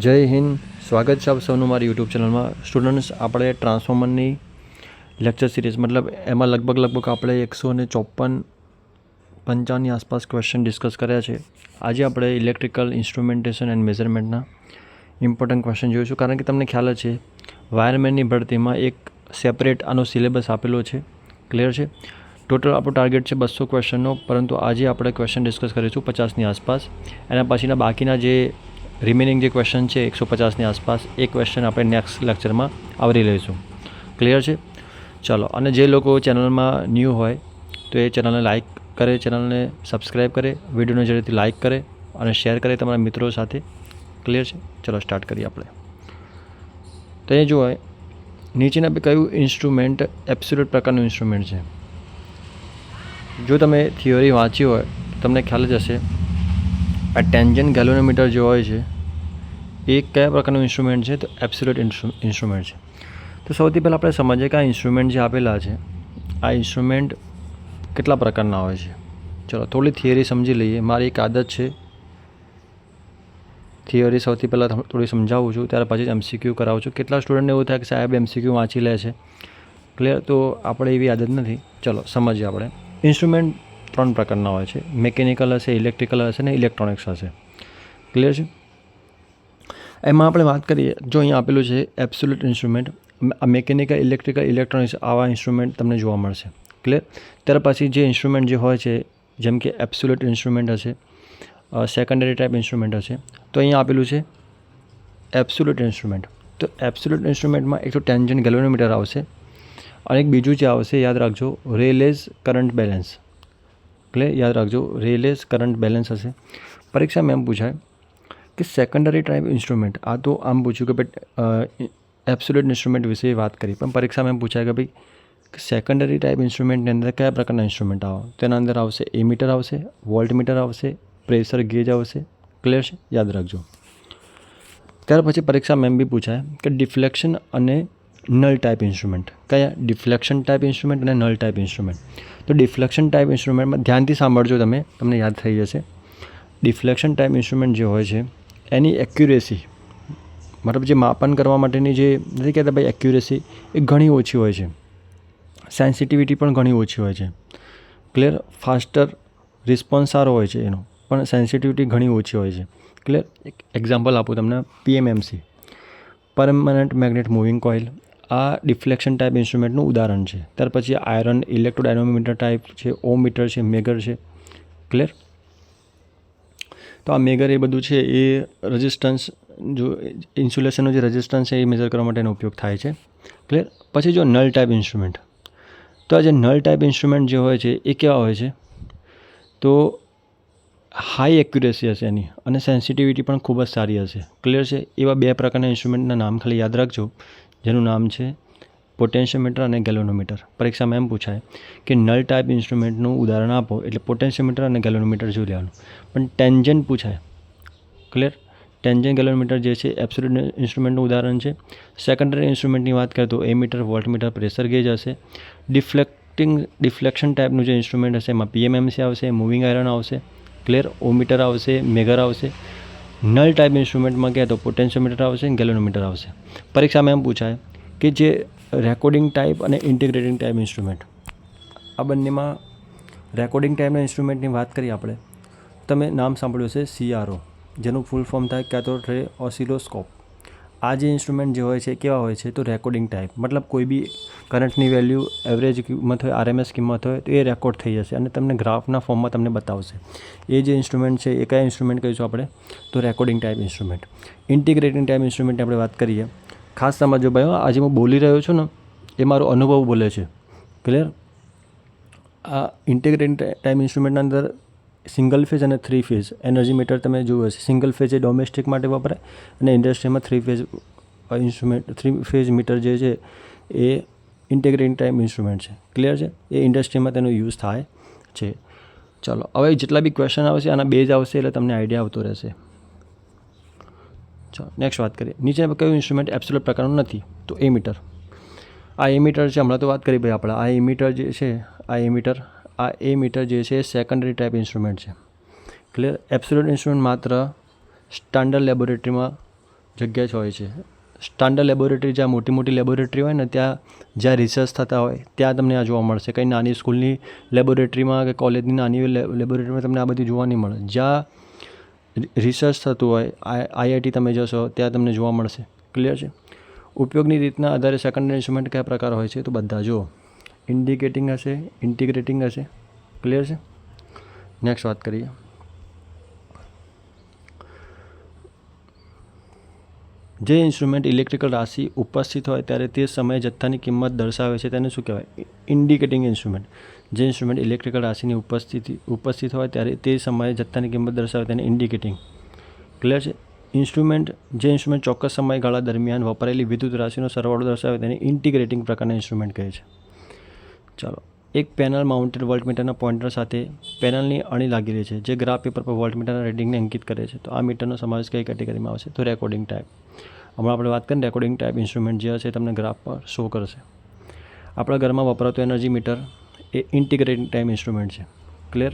જય હિન્દ. સ્વાગત છે આપ સૌનું મારી યુટ્યુબ ચેનલમાં. સ્ટુડન્ટ્સ આપણે ટ્રાન્સફોર્મરની લેક્ચર સિરીઝ મતલબ એમાં લગભગ લગભગ આપણે એકસો અને ચોપન પંચાવનની આસપાસ ક્વેશ્ચન ડિસ્કસ કર્યા છે. આજે આપણે ઇલેક્ટ્રિકલ ઇન્સ્ટ્રુમેન્ટેશન એન્ડ મેઝરમેન્ટના ઇમ્પોર્ટન્ટ ક્વેશ્ચન જોઈશું. કારણ કે તમને ખ્યાલ છે વાયરમેનની ભરતીમાં એક સેપરેટ આનો સિલેબસ આપેલો છે. ક્લિયર છે? ટોટલ આપણો ટાર્ગેટ છે બસો ક્વેશ્ચનનો પરંતુ આજે આપણે ક્વેશ્ચન ડિસ્કસ કરીશું પચાસની આસપાસ. એના પછીના બાકીના જે રિમેનિંગ જે ક્વેશ્ચન છે, એકસો પચાસની આસપાસ, એ ક્વેશ્ચન આપણે નેક્સ્ટ લેક્ચરમાં આવરી લઈશું. ક્લિયર છે? ચલો, અને જે લોકો ચેનલમાં ન્યૂ હોય, તો એ ચેનલને લાઇક કરે ચેનલને સબસ્ક્રાઈબ કરે વિડીયોને જરૂરથી લાઇક કરે, અને શેર કરે તમારા મિત્રો સાથે. ક્લિયર છે? ચલો સ્ટાર્ટ કરીએ આપણે. તો એ જુઓ, નીચેના આપણે કયું ઇન્સ્ટ્રુમેન્ટ એબ્સોલ્યુટ પ્રકારનું ઇન્સ્ટ્રુમેન્ટ છે? જો તમે થિયરી વાંચી હોય, તમને ખ્યાલ જ હશે, આ ટેન્જન ગેલોનોમીટર જે હોય છે એ કયા પ્રકારનું ઇન્સ્ટ્રુમેન્ટ છે? તો એબ્સોલ્યુટ ઇન્સ્ટ્રુમેન્ટ છે. તો સૌથી પહેલાં આપણે સમજીએ કે આ ઇન્સ્ટ્રુમેન્ટ જે આપેલા છે, આ ઇન્સ્ટ્રુમેન્ટ કેટલા પ્રકારના હોય છે? ચલો, થોડી થિયરી સમજી લઈએ. મારી એક આદત છે. થિયરી સૌથી પહેલાં થોડી સમજાવું છું, ત્યાર પછી એમસીક્યુ કરાવું છું. કેટલા સ્ટુડન્ટને એવું થાય કે સાહેબ એમસીક્યુ વાંચી લે છે? ક્લિયર તો આપણે એવી આદત નથી. ચલો, સમજીએ આપણે. ઇન્સ્ટ્રુમેન્ટ ત્રણ પ્રકારના હોય છે. મેકેનિકલ હશે ઇલેક્ટ્રિકલ હશે ને ઇલેક્ટ્રોનિક્સ હશે. ક્લિયર છે? એમાં આપણે વાત કરીએ, જો અહીંયા આપેલું છે absolute instrument mechanical electrical electronics આવા ઇન્સ્ટ્રુમેન્ટ તમને જોવા મળશે. ક્લિયર ત્યાર પછી જે ઇન્સ્ટ્રુમેન્ટ જે હોય છે, જેમ કે એબ્સોલ્યુટ ઇન્સ્ટ્રુમેન્ટ હશે સેકન્ડરી ટાઈપ ઇન્સ્ટ્રુમેન્ટ હશે, તો અહીંયા આપેલું છે એબ્સોલ્યુટ ઇન્સ્ટ્રુમેન્ટ તો એબ્સોલ્યુટ ઇન્સ્ટ્રુમેન્ટમાં એક તો ટેન્જન ગેલોનોમીટર આવશે અને એક બીજું જે આવશે, યાદ રાખજો રેલેઝ કરંટ બેલેન્સ એટલે યાદ રાખજો રેલેઝ કરંટ બેલેન્સ હશે. પરીક્ષામાં એમ પૂછાય કે સેકન્ડરી ટાઈપ ઇન્સ્ટ્રુમેન્ટ આ તો આમ પૂછ્યું કે ભાઈ એબ્સોલ્યુટ ઇન્સ્ટ્રુમેન્ટ વિશે વાત કરી પણ પરીક્ષામાં એમ પૂછાય કે ભાઈ સેકન્ડરી ટાઈપ ઇન્સ્ટ્રુમેન્ટની અંદર કયા પ્રકારના ઇન્સ્ટ્રુમેન્ટ આવે તેના અંદર આવશે એમીટર આવશે વોલ્ટ મીટર આવશે પ્રેશર ગેજ આવશે ક્લિયર છે યાદ રાખજો ત્યાર પછી પરીક્ષામાં એમ બી પૂછાય કે ડિફ્લેક્શન અને નલ ટાઈપ ઇન્સ્ટ્રુમેન્ટ કયા ડિફ્લેક્શન ટાઈપ ઇન્સ્ટ્રુમેન્ટ અને નલ ટાઈપ ઇન્સ્ટ્રુમેન્ટ તો ડિફ્લેક્શન ટાઈપ ઇન્સ્ટ્રુમેન્ટમાં ધ્યાનથી સાંભળજો તમે તમને યાદ થઈ જશે ડિફ્લેક્શન ટાઈપ ઇન્સ્ટ્રુમેન્ટ જે હોય છે એની એક્યુરેસી મતલબ જે માપન કરવા માટેની જે નથી કહેતા ભાઈ એક્યુરેસી એ ઘણી ઓછી હોય છે. સેન્સિટિવિટી પણ ઘણી ઓછી હોય છે. ક્લિયર ફાસ્ટર રિસ્પોન્સ સારો હોય છે એનો, પણ સેન્સિટિવિટી ઘણી ઓછી હોય છે. ક્લિયર એક એક્ઝામ્પલ આપું તમને PMMC permanent magnet moving coil આ ડિફ્લેક્શન ટાઈપ ઇન્સ્ટ્રુમેન્ટનું ઉદાહરણ છે. ત્યાર પછી આયરન ઇલેક્ટ્રોડાયનોમીટર ટાઈપ છે ઓમીટર મીટર છે મેગર છે. ક્લિયર તો આ મેગર એ બધું છે એ રેઝિસ્ટન્સ જો ઇન્સ્યુલેશનનો જે રેઝિસ્ટન્સ છે એ મેઝર કરવા માટેનો ઉપયોગ થાય છે. ક્લિયર પછી જો નલ ટાઈપ ઇન્સ્ટ્રુમેન્ટ તો આ જે નલ ટાઈપ ઇન્સ્ટ્રુમેન્ટ જે હોય છે એ કેવા હોય છે? તો હાઈ એક્યુરેસી હશે એની અને સેન્સિટિવિટી પણ ખૂબ જ સારી હશે. ક્લિયર છે? એવા બે પ્રકારના ઇન્સ્ટ્રુમેન્ટના નામ ખાલી યાદ રાખજો. જેનું નામ છે પોટેન્શિયોમીટર અને ગેલોનોમીટર પરીક્ષામાં એમ પૂછાય કે નલ ટાઈપ ઇન્સ્ટ્રુમેન્ટનું ઉદાહરણ આપો એટલે પોટેન્શિયોમીટર અને ગેલોનોમીટર જોઈ લેવાનું? પણ ટેન્જન પૂછાય. ક્લિયર ટેન્જન ગેલોનોમીટર જે છે એબ્સોલ્યુટ ઇન્સ્ટ્રુમેન્ટનું ઉદાહરણ છે. સેકન્ડરી ઇન્સ્ટ્રુમેન્ટની વાત કરીએ તો ammeter volt metre pressure gauge હશે. ડિફ્લેક્ટિંગ ડિફ્લેક્શન ટાઈપનું જે ઇન્સ્ટ્રુમેન્ટ હશે, એમાં પીએમએમસી આવશે મૂવિંગ આયરન આવશે. ક્લિયર ઓમીટર આવશે મેગર આવશે. નલ ટાઈપ ઇન્સ્ટ્રુમેન્ટમાં કહે તો પોટેન્શિયોમીટર આવશે અને ગેલોનોમીટર આવશે. પરીક્ષામાં એમ પૂછાય કે જે રેકોર્ડિંગ ટાઈપ અને ઇન્ટિગ્રેટિંગ ટાઈપ ઇન્સ્ટ્રુમેન્ટ. આ બંનેમાં રેકોર્ડિંગ ટાઈપના ઇન્સ્ટ્રુમેન્ટની વાત કરીએ આપણે, તમે નામ સાંભળ્યું હશે સીઆરઓ જેનું ફૂલ ફોર્મ થાય કેથોડ રે ઓસિલોસ્કોપ આ જે ઇન્સ્ટ્રુમેન્ટ જે હોય છે, કેવા હોય છે, તો રેકોર્ડિંગ ટાઈપ. મતલબ કોઈ બી કરંટની વેલ્યુ એવરેજ કિંમત હોય આરએમએસ કિંમત હોય, તો એ રેકોર્ડ થઈ જશે અને તમને ગ્રાફના ફોર્મમાં તમને બતાવશે. એ જે ઇન્સ્ટ્રુમેન્ટ છે, એ કયા ઇન્સ્ટ્રુમેન્ટ કહીશું આપણે? તો recording type instrument. Integrating type ઇન્સ્ટ્રુમેન્ટની આપણે વાત કરીએ ખાસ સમજો ભાઈ આજે હું બોલી રહ્યો છું ને, એ મારો અનુભવ બોલે છે. ક્લિયર આ ઇન્ટિગ્રેટિંગ ટાઈમ ઇન્સ્ટ્રુમેન્ટના અંદર સિંગલ ફેઝ અને થ્રી ફેઝ એનર્જી મીટર તમે જોયું હશે. સિંગલ ફેઝ એ ડોમેસ્ટિક માટે વપરાય અને ઇન્ડસ્ટ્રીમાં three phase instrument three phase meter જે છે, એ ઇન્ટિગ્રેટિંગ ટાઈમ ઇન્સ્ટ્રુમેન્ટ છે. ક્લિયર છે? એ ઇન્ડસ્ટ્રીમાં તેનો યુઝ થાય છે. ચલો, હવે જેટલા બી ક્વેશ્ચન આવશે, આના બેઝ આવશે એટલે તમને આઈડિયા આવતો રહેશે. ચાલો નેક્સ્ટ વાત કરીએ. નીચે કયું ઇન્સ્ટ્રુમેન્ટ એબ્સોલ્યુટ પ્રકારનું નથી? તો એ મીટર આ એમીટર મીટર છે, હમણાં તો વાત કરી ભાઈ આપણે. આ એમીટર મીટર જે છે, આ એમીટર, આ એ મીટર જે છે સેકન્ડરી ટાઈપ ઇન્સ્ટ્રુમેન્ટ છે. ક્લિયર એબ્સોલ્યુટ ઇન્સ્ટ્રુમેન્ટ માત્ર સ્ટાન્ડર્ડ લેબોરેટરીમાં જગ્યા જ હોય છે. સ્ટાન્ડર્ડ લેબોરેટરી જ્યાં મોટી મોટી લેબોરેટરી હોય ને, ત્યાં જ્યાં રિસર્ચ થતા હોય, ત્યાં તમને આ જોવા મળશે. કંઈ નાની સ્કૂલની લેબોરેટરીમાં કે કોલેજની નાની લેબોરેટરીમાં તમને આ બધી જોવા નહીં મળે. જ્યાં રિસર્ચ થતું હોય આઈઆઈટી તમે જશો, ત્યાં તમને જોવા મળશે. ક્લિયર છે? ઉપયોગની રીતના આધારે સેકન્ડરી ઇન્સ્ટ્રુમેન્ટ કયા પ્રકાર હોય છે તો બધા જુઓ. ઇન્ડિકેટિંગ હશે ઇન્ટિગ્રેટિંગ હશે. ક્લિયર છે? નેક્સ્ટ વાત કરીએ. જે ઇન્સ્ટ્રુમેન્ટ ઇલેક્ટ્રિકલ રાશિ ઉપસ્થિત હોય ત્યારે તે સમયે જથ્થાની કિંમત દર્શાવે છે તેને શું કહેવાય? ઇન્ડિકેટિંગ ઇન્સ્ટ્રુમેન્ટ જે ઇન્સ્ટ્રુમેન્ટ ઇલેક્ટ્રિકલ રાશિની ઉપસ્થિતિ, ઉપસ્થિત હોય ત્યારે તે સમયે જથ્થાની કિંમત દર્શાવે તેને ઇન્ડિકેટિંગ ક્લિયર છે? ઇન્સ્ટ્રુમેન્ટ જે ઇન્સ્ટ્રુમેન્ટ ચોક્કસ સમયગાળા દરમિયાન વપરાયેલી વિદ્યુત રાશિનો સરવાળો દર્શાવે તેને ઇન્ટિગ્રેટિંગ પ્રકારના ઇન્સ્ટ્રુમેન્ટ કહે છે. ચાલો. એક પેનલ માઉન્ટેડ વોલ્ટમીટરના પોઇન્ટર સાથે પેનલની અણી લાગેલી છે, જે ગ્રાફ પેપર પર વોલ્ટમીટરના રીડિંગને અંકિત કરે છે. તો આ મીટરનો સમાવેશ કઈ કેટેગરીમાં આવશે? તો રેકોર્ડિંગ ટાઈપ. હમણાં આપણે વાત કરીએ રેકોર્ડિંગ ટાઈપ ઇન્સ્ટ્રુમેન્ટ જે હશે તમને ગ્રાફ પર શો કરશે. આપણા ઘરમાં વપરાતું એનર્જી મીટર એ ઇન્ટિગ્રેટિંગ ટાઈમ ઇન્સ્ટ્રુમેન્ટ છે. ક્લિયર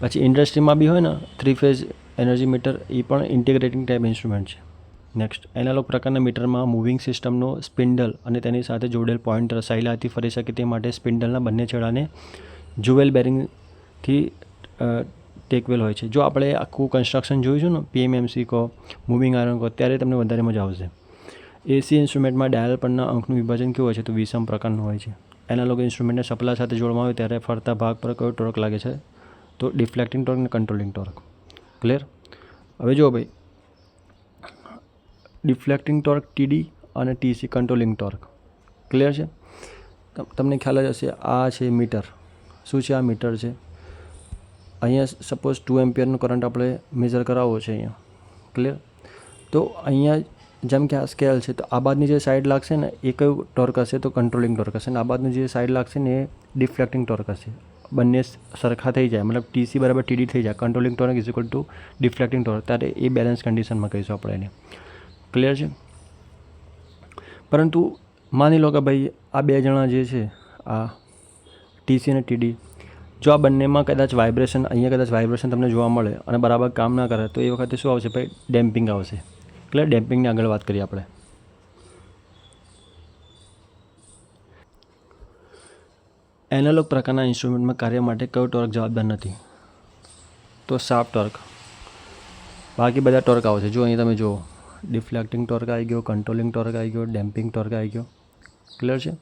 પછી ઇન્ડસ્ટ્રીમાં બી હોય ને, થ્રી ફેઝ એનર્જી મીટર એ પણ ઇન્ટિગ્રેટિંગ ટાઈપ ઇન્સ્ટ્રુમેન્ટ છે. નેક્સ્ટ એનાલોગ પ્રકારના મીટરમાં મૂવિંગ સિસ્ટમનો સ્પિન્ડલ અને તેની સાથે જોડેલ પોઇન્ટર સહેલાઈથી ફરી શકે તે માટે સ્પિન્ડલના બંને છેડાને જુવેલ બેરિંગથી ટેકવેલ હોય છે. જો આપણે આખું કન્સ્ટ્રક્શન જોઈશું ને પીએમએમસી કહો મૂવિંગ આયરન કહો, ત્યારે તમને વધારે મજા આવશે. એસી ઇન્સ્ટ્રુમેન્ટમાં ડાયલ પરના અંકનું વિભાજન કેવું હોય છે? તો વિષમ પ્રકારનું હોય છે. એનાલોગ ઇન્સ્ટ્રુમેન્ટને સપ્લા સાથે જોડવામાં આવે ત્યારે ફરતા ભાગ પર કયો ટોર્ક લાગે છે? તો ડિફ્લેક્ટિંગ ટોર્ક અને કંટ્રોલિંગ ટોર્ક ક્લિયર હવે જુઓ ભાઈ ડિફ્લેક્ટિંગ ટોર્ક, ટીડી અને ટીસી, કંટ્રોલિંગ ટોર્ક. ક્લિયર છે? તમને ખ્યાલ જ હશે, આ છે મીટર. શું છે આ મીટર છે? અહીંયા સપોઝ ટુ એમ્પિયરનો કરંટ આપણે મેઝર કરાવવો છે અહીંયા. ક્લિયર તો અહીંયા જેમ કે આ સ્કેલ છે, તો આ બાદની જે સાઈડ લાગશે ને, એ કયું ટોર્ક હશે? તો કંટ્રોલિંગ ટોર્ક હશે. અને આ બાદની જે સાઈડ લાગશે ને, એ ડિફ્લેક્ટિંગ ટોર્ક હશે. બંને સરખા થઈ જાય. મતલબ ટીસી બરાબર ટીડી થઈ જાય. Controlling torque is equal to deflecting torque. ત્યારે એ બેલેન્સ કન્ડિશનમાં કહીશું આપણે એને. ક્લિયર છે? પરંતુ માની લો કે ભાઈ આ બે જણા જે છે, આ ટીસી અને ટીડી જો આ બંનેમાં કદાચ વાઇબ્રેશન અહીંયા કદાચ વાઇબ્રેશન તમને જોવા મળે અને બરાબર કામ ના કરે, તો એ વખતે શું આવશે ભાઈ? ડેમ્પિંગ આવશે. ક્લિયર ડેમ્પિંગની આગળ વાત કરીએ આપણે. એનાલોગ પ્રકારના ઇન્સ્ટ્રુમેન્ટમાં કાર્ય માટે કયો ટોર્ક જવાબદાર નથી? તો સાફ ટોર્ક બાકી બધા ટોર્ક આવશે. જો અહીં તમે જુઓ. ડિફ્લેક્ટિંગ ટોર્ક આવી ગયો, કંટ્રોલિંગ ટોર્ક આવી ગયો, ડેમ્પિંગ ટોર્ક આવી ગયો. ક્લિયર છે?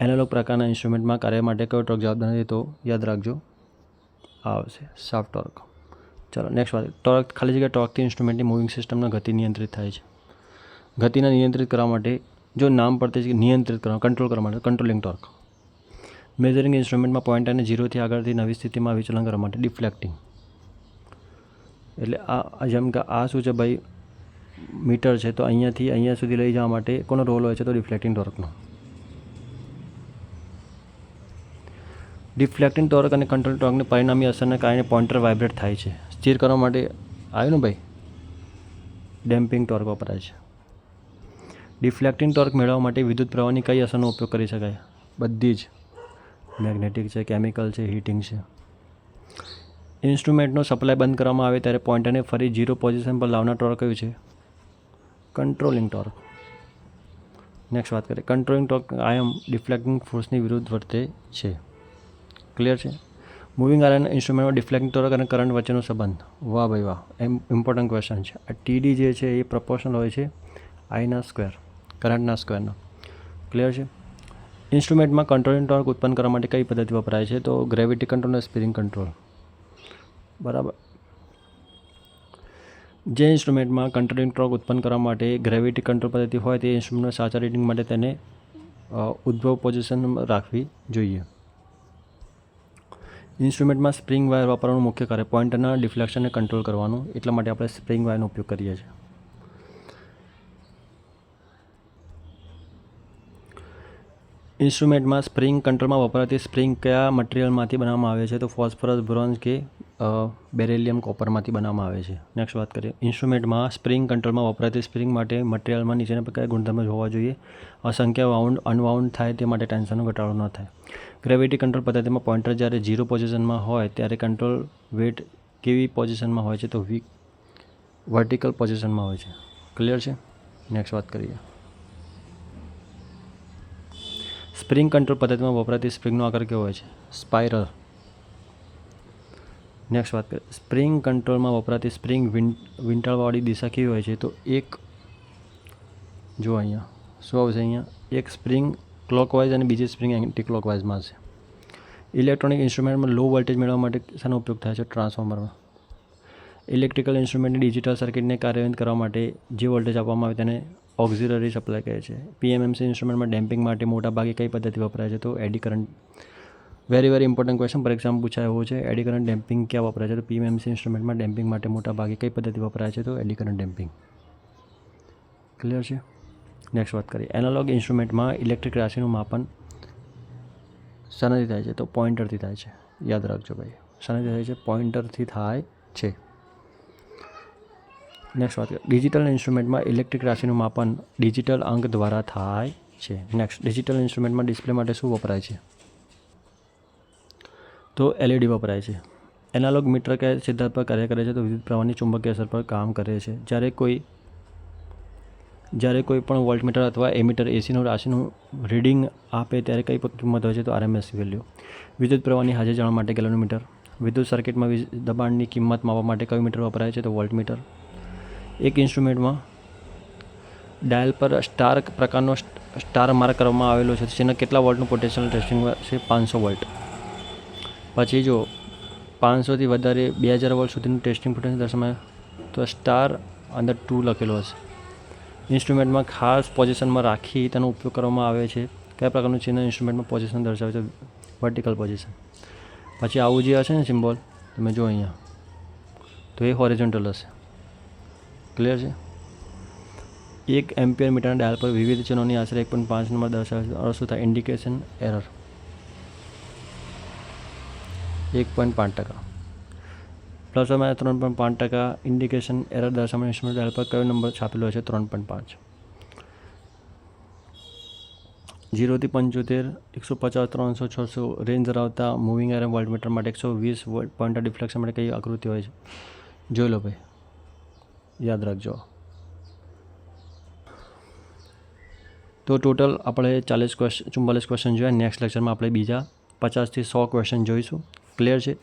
એનાલોગ પ્રકારના ઇન્સ્ટ્રુમેન્ટમાં કાર્ય માટે કયો ટોર્ક જવાબદાર નથી તો યાદ રાખજો, આવશે સાફ ટોર્ક ચાલો નેક્સ્ટ વાત. ટોર્ક ખાલી જગ્યા ટોર્કથી ઇન્સ્ટ્રુમેન્ટની મૂવિંગ સિસ્ટમના ગતિ નિયંત્રિત થાય છે. ગતિને નિયંત્રિત કરવા માટે, જો નામ પડતી છે નિયંત્રિત કરવા કંટ્રોલ કરવા માટે કંટ્રોલિંગ ટોર્ક મેઝરિંગ ઇન્સ્ટ્રુમેન્ટમાં પોઈન્ટરને ઝીરોથી આગળથી નવી સ્થિતિમાં વિચલન કરવા માટે ડિફ્લેક્ટિંગ એટલે આ જેમ કે આ શું છે ભાઈ? મીટર છે, તો અહીંયાથી અહીંયા સુધી લઈ જવા માટે કોનો રોલ હોય છે? તો ડિફ્લેક્ટિંગ ટોર્કનો. ડિફ્લેક્ટિંગ ટોર્ક અને કંટ્રોલ ટોર્કની પરિણામી અસરને કારણે પોઇન્ટર વાઇબ્રેટ થાય છે. સ્થિર કરવા માટે આવ્યું ને ભાઈ? ડેમ્પિંગ ટોર્ક વપરાય છે. ડિફ્લેક્ટિંગ ટોર્ક મેળવવા માટે વિદ્યુત પ્રવાહની કઈ અસરનો ઉપયોગ કરી શકાય? બધી જ. મેગ્નેટિક છે, કેમિકલ છે, હીટિંગ છે. ઇન્સ્ટ્રુમેન્ટનો સપ્લાય બંધ કરવામાં આવે ત્યારે પોઇન્ટરને ફરી ઝીરો પોઝિશન પર લાવનાર ટોર્ક કયું છે? Controlling torque. નેક્સ્ટ વાત કરીએ. કંટ્રોલિંગ ટોર્ક આયમ ડિફ્લેક્ટિંગ ફોર્સની વિરુદ્ધ વર્તે છે. ક્લિયર છે? મૂવિંગ આયરન ઇન્સ્ટ્રુમેન્ટમાં ડિફ્લેક્ટિંગ ટોર્ક અને કરંટ વચ્ચેનો સંબંધ. વાહ ભાઈ વાહ. એમ ઇમ્પોર્ટન્ટ ક્વેશ્ચન છે. આ ટીડી જે છે એ પ્રપોર્શનલ હોય છે આઈના સ્ક્વેર કરંટના સ્ક્વેરનો ક્લિયર છે? ઇન્સ્ટ્રુમેન્ટમાં કંટ્રોલિંગ ટોર્ક ઉત્પન્ન કરવા માટે કઈ પદ્ધતિ વપરાય છે? તો ગ્રેવિટી કંટ્રોલ અને સ્પીરિંગ કંટ્રોલ બરાબર. જે ઇન્સ્ટ્રુમેન્ટમાં કંટ્રોલિંગ ટોર્ક ઉત્પન્ન કરવા માટે ગ્રેવિટી કંટ્રોલ પદ્ધતિ હોય તે ઇન્સ્ટ્રુમેન્ટના સાચા રીડિંગ માટે તેને ઉદ્ભવ પોઝિશન રાખવી જોઈએ. ઇન્સ્ટ્રુમેન્ટમાં સ્પ્રિંગ વાયર વાપરવાનું મુખ્ય કાર્ય પોઇન્ટરના ડિફ્લેક્શનને કંટ્રોલ કરવાનું. એટલા માટે આપણે સ્પ્રિંગ વાયરનો ઉપયોગ કરીએ છીએ. ઇન્સ્ટ્રુમેન્ટમાં સ્પ્રિંગ કંટ્રોલમાં વપરાતી સ્પ્રિંગ કયા મટીરિયલમાંથી બનાવવામાં આવે છે? તો ફોસ્ફરસ, બ્રોન્ઝ કે બેરેલિયમ કોપરમાંથી બનાવવામાં આવે છે. નેક્સ્ટ વાત કરીએ. ઇન્સ્ટ્રુમેન્ટમાં સ્પ્રિંગ કંટ્રોલમાં વપરાતી સ્પ્રિંગ માટે મટીરિયલમાં નીચેના પ્રકારે ગુણધર્મો હોવા જોઈએ. અસંખ્ય વાઉન્ડ અનવાઉન્ડ થાય તે માટે ટેન્શનનો ઘટાડો ન થાય. ગ્રેવિટી કંટ્રોલ પદ્ધતિમાં પોઇન્ટર જ્યારે ઝીરો પોઝિશનમાં હોય ત્યારે કંટ્રોલ વેટ કેવી પોઝિશનમાં હોય છે તો વીક વર્ટિકલ પોઝિશનમાં હોય છે. ક્લિયર છે? નેક્સ્ટ વાત કરીએ. સ્પ્રિંગ કંટ્રોલ પદ્ધતિમાં વપરાતી સ્પ્રિંગનો આકાર કેવો હોય છે? સ્પાઇરલ નેક્સ્ટ વાત કરીએ. સ્પ્રિંગ કંટ્રોલમાં વપરાતી સ્પ્રિંગ વિંટાળવાળી દિશા કેવી હોય છે? તો એક, જો અહીંયા, શું આવશે અહીંયા? એક સ્પ્રિંગ ક્લોકવાઇઝ અને બીજી સ્પ્રિંગ એન્ટી ક્લોકવાઇઝમાં છે ઇલેક્ટ્રોનિક ઇન્સ્ટ્રુમેન્ટમાં લો વોલ્ટેજ મેળવવા માટે શાનો ઉપયોગ થાય છે? ટ્રાન્સફોર્મરમાં ઇલેક્ટ્રિકલ ઇન્સ્ટ્રુમેન્ટની ડિજિટલ સર્કિટને કાર્યાન્વિત કરવા માટે જે વોલ્ટેજ આપવામાં આવે તેને ઓક્ઝિલરી સપ્લાય કહે છે. પીએમએમસી ઇન્સ્ટ્રુમેન્ટમાં ડેમ્પિંગ માટે મોટા ભાગે કઈ પદ્ધતિ વપરાય છે? તો eddy current very very important question પર એક્ઝામ પૂછાય એવો છે એડી ડેમ્પિંગ ક્યાં વપરાય છે? તો પીએમએમસી ઇન્સ્ટ્રુમેન્ટમાં ડેમ્પિંગ માટે મોટા ભાગે કઈ પદ્ધતિ વપરાય છે? તો એડી ડેમ્પિંગ ક્લિયર છે? નેક્સ્ટ વાત કરીએ. એનાલોગ ઇન્સ્ટ્રુમેન્ટમાં ઇલેક્ટ્રિક રાશિનું માપન શાનાથી થાય છે? તો પોઇન્ટરથી થાય છે. યાદ રાખજો ભાઈ. શાનાથી થાય છે? પોઇન્ટરથી થાય છે. નેક્સ્ટ વાત કરીએ. ડિજિટલ ઇન્સ્ટ્રુમેન્ટમાં ઇલેક્ટ્રિક રાશિનું માપન ડિજિટલ અંક દ્વારા થાય છે. નેક્સ્ટ ડિજિટલ ઇન્સ્ટ્રુમેન્ટમાં ડિસ્પ્લે માટે શું વપરાય છે? તો એલઈડી વપરાય છે. એનાલોગ મીટર કે સિદ્ધાંત પર કાર્ય કરે છે તો વિદ્યુત પ્રવાહની ચુંબકીય અસર પર કામ કરે છે. જ્યારે કોઈ જ્યારે કોઈ પણ વોલ્ટમીટર અથવા એમીટર એસીનું રાશિનું રીડિંગ આપે ત્યારે કઈ કિંમત હોય છે તો આરએમએસ વેલ્યુ વિદ્યુત પ્રવાહની હાજર જાણવા માટે કિલોમીટર વિદ્યુત સર્કિટમાં દબાણની કિંમત માપવા માટે કયું મીટર વપરાય છે તો વોલ્ટમીટર. એક ઇન્સ્ટ્રુમેન્ટમાં ડાયલ પર સ્ટાર પ્રકારનો સ્ટાર માર્ક કરવામાં આવેલો છે. જેના કેટલા વોલ્ટનું પોટેન્શિયલ ટેસ્ટિંગ છે? પાંચસો વોલ્ટ. પછી જો પાંચસોથી વધારે બે હજાર વોલ્ટ સુધીનું ટેસ્ટિંગ પોટેન્શિયલ દર્શાવે તો સ્ટાર અંદર ટુ લખેલો હશે. ઇન્સ્ટ્રુમેન્ટમાં ખાસ પોઝિશનમાં રાખી તેનો ઉપયોગ કરવામાં આવે છે. કયા પ્રકારનું ચિહ્ન ઇન્સ્ટ્રુમેન્ટમાં પોઝિશન દર્શાવે છે? Vertical position. પછી આવું જે હશે ને સિમ્બોલ, તમે જો અહીંયા. તો એ હોરિઝોન્ટલ હશે. ક્લિયર છે? એક એમ્પિયર મીટરના ડાયલ પર વિવિધ ચિહ્નોની આશરે એક પોઈન્ટ પાંચ નંબર દર્શાવે છે. અર્થ શું થાય ઇન્ડિકેશન એરર. એક પોઈન્ટ પાંચ ટકા. પ્લસ અમે ત્રણ પોઈન્ટ પાંચ ટકા ઇન્ડિકેશન એરર દર્શાવવાની ઇન્સ્ટ્રુમેન્ટ ડાયલ પર કયો નંબર છાપેલો છે ત્રણ પોઈન્ટ પાંચ. જીરોથી પંચોતેર, એકસો પચાસ, ત્રણસો, છસો રેન્જ ધરાવતા મૂવિંગ એરર વોલ્ટમીટર માટે એકસો વીસ વોલ્ટ પોઈન્ટ ડિફ્લેક્શન માટે કઈ આકૃતિ હોય છે? જોઈ લો ભાઈ. યાદ રાખજો. તો ટોટલ આપણે ચાલીસ ક્વેશ્ચન ચુમ્માલીસ ક્વેશ્ચન જોયા. નેક્સ્ટ લેક્ચરમાં આપણે બીજા પચાસથી સો ક્વેશ્ચન જોઈશું. ક્લિયર છે